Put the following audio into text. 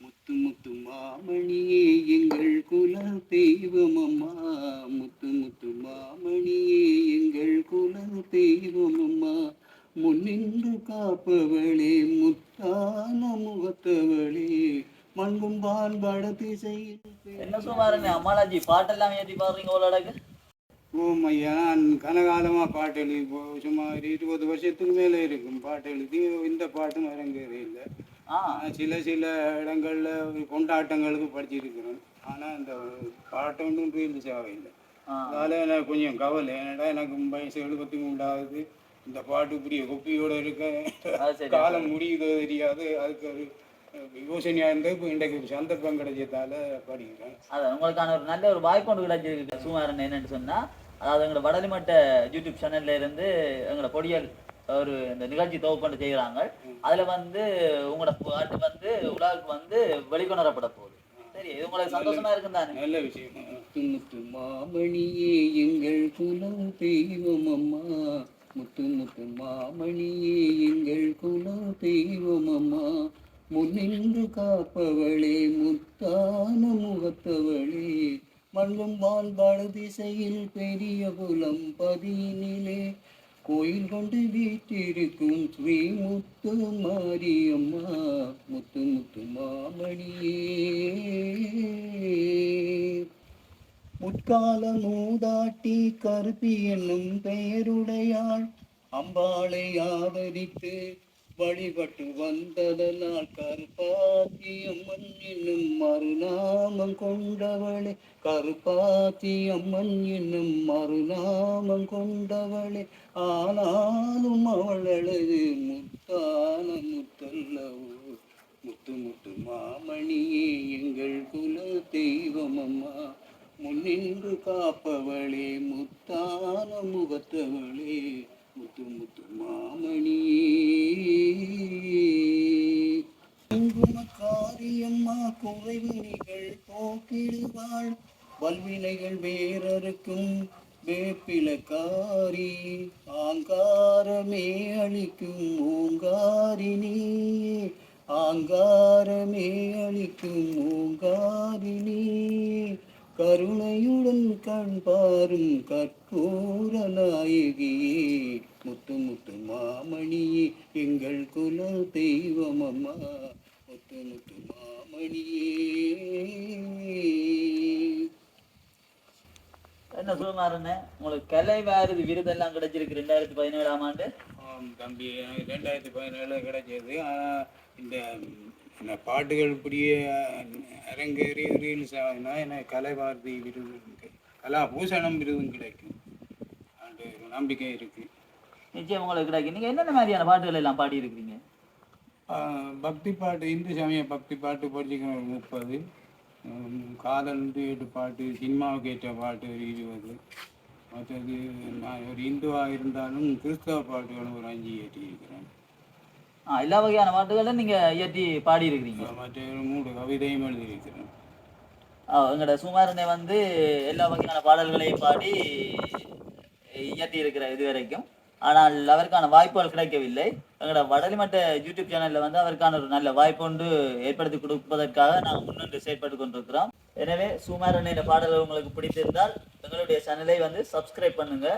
முத்து முத்து மாமணியே எங்கள் குல தெய்வம் அம்மா. முத்து முத்து மாமணியே எங்கள் குல தெய்வம் அம்மா. முன்னின்று காப்பவளே முத்தான முகத்தவளே. மண்கும் பான்பட திசையில் என்ன சுமாருங்க அம்மாளாஜி பாட்டெல்லாம் ஏற்றி பாடுறீங்க அவ்வளோடக்கு ஓம் ஐயா கனகாலமாக பாட்டு எழுதி சுமார் இருபது வருஷத்துக்கு மேலே இருக்கும் பாட்டு எழுதி இந்த பாட்டும் அரங்கேறி இல்லை ஆ நான் சில சில இடங்களில் கொண்டாட்டங்களுக்கு படிச்சிருக்கிறேன் ஆனால் இந்த பாட்டு ஒன்றும் ரீல்ஸ் ஆகவில்லை ஆ. அதனால எனக்கு கொஞ்சம் கவலை. ஏன்னா எனக்கு வயசு எழுபத்தி மூன்றாவது? இந்த பாட்டு இப்படி கொப்பியோட இருக்க. காலம் முடியுதோ தெரியாது. அதுக்கு ஒரு யோசனையாக இருந்து இப்போ இன்றைக்கு சந்தர்ப்பம் கிடைச்சதால படிக்கிறேன். அதான் உங்களுக்கான ஒரு நல்ல ஒரு வாய்ப்பு ஒன்று கிடைச்சிருக்கு சுமாரன் என்னன்னு சொன்னா அதாவது எங்களோட வடலிமட்ட யூடியூப் சேனல்ல இருந்து எங்களோட பொடியல் ஒரு இந்த நிகழ்ச்சி தொகுப்பு செய்கிறாங்க அதுல வந்து உங்களோட பாட்டு வந்து உலகுக்கு வந்து வெளிக்கொணரப்பட போகுது. சரி உங்களுக்கு சந்தோஷமா இருக்கும் தானே? நல்ல விஷயம். முத்து மாமணியே எங்கள் குலம் தெய்வம் அம்மா. முத்து முத்து மாமணியே எங்கள் குலம் தெய்வம் அம்மா. முன்னின்று காப்பவளே முத்தான முகத்தவளே. மண்ணும் வாழ்பாடு திசையில் பெரிய குலம் பதியினிலே கோயில் கொண்டு வீட்டிருக்கும் ஸ்ரீ முத்து மாரியம்மா முத்து முத்து மாமணியே. முற்கால மூதாட்டி கருப்பி என்னும் பெயருடையாள். அம்பாளை ஆதரித்து வழிபட்டு வந்ததனால் கருப்பாத்தியம்மன் என்னும் மறுநாமம் கொண்டவளே. கருப்பாத்தியம்மன் என்னும் மறுநாமம் கொண்டவளே. ஆனாலும் அவளது முத்தான முத்தல்லவோ. முத்து முத்து மாமணியே எங்கள் குல தெய்வம் அம்மா முன்னின்று காப்பவளே முத்தான முகத்தவளே. முத்து முத்து மாமணியே. குங்குமக்காரியம்மா குறைவினைகள் போக்கிடுவாள். வல்வினைகள் வேறறுக்கும் வேப்பிலக்காரி ஆங்காரமே அளிக்கும் ஓங்காரினி ஆங்காரமே அளிக்கும் ஓங்காரினி கருணையுடன் கண் பாரும் கற்பூர நாயகியே முத்து முத்து மாமணியே எங்கள் குல தெய்வம் அம்மா முத்து முத்து மாமணியே. என்ன சுமாரண்ணே உங்களுக்கு கலை வாரது விருதெல்லாம் கிடைச்சிருக்கு ரெண்டாயிரத்தி பதினேழாம் ஆண்டு. ஆம் தம்பி ரெண்டாயிரத்தி பதினேழு கிடைச்சது. இந்த இந்த பாட்டுகள் இப்படியே அரங்கேறி ரீல்ஸ் ஆகினா எனக்கு கலைபாரதி விருது இருக்கு. கலாபூஷணம் விருதும் கிடைக்கும். அந்த ஒரு நம்பிக்கை இருக்கு. நிச்சயம் உங்களுக்கு கிடைக்கும். நீங்க என்னென்ன மாதிரியான பாட்டுகள் எல்லாம் பாடி இருக்கிறீங்க பக்தி பாட்டு இந்து சமய பக்தி பாட்டு படிச்சுக்கணும் ஒரு முப்பது காதல் எட்டு பாட்டு சினிமாவுக்கு ஏற்ற பாட்டு ஒரு இருபது. மற்றது நான் ஒரு இந்துவாக இருந்தாலும் கிறிஸ்தவ பாட்டுகளும் ஒரு அஞ்சு ஏற்றி இருக்கிறேன் ஆ எல்லா வகையான பாட்டுகளும் நீங்க இயற்றி பாடி இருக்கிறீங்க மற்ற மூணு கவிதையும் எழுதியிருக்கிறேன். எங்களோட சுமாரனை வந்து எல்லா வகையான பாடல்களையும் பாடி இயற்றி இருக்கிற இது வரைக்கும் ஆனால் அவருக்கான வாய்ப்புகள் கிடைக்கவில்லை. எங்களோட வடலிமட்ட யூடியூப் சேனல்ல வந்து அவருக்கான ஒரு நல்ல வாய்ப்பு ஒன்று ஏற்படுத்தி கொடுப்பதற்காக நாங்கள் முன்னின்று செயற்பட்டு கொண்டிருக்கிறோம். எனவே சுமாரனை பாடல்கள் உங்களுக்கு பிடித்திருந்தால் எங்களுடைய சேனலை வந்து சப்ஸ்கிரைப் பண்ணுங்க.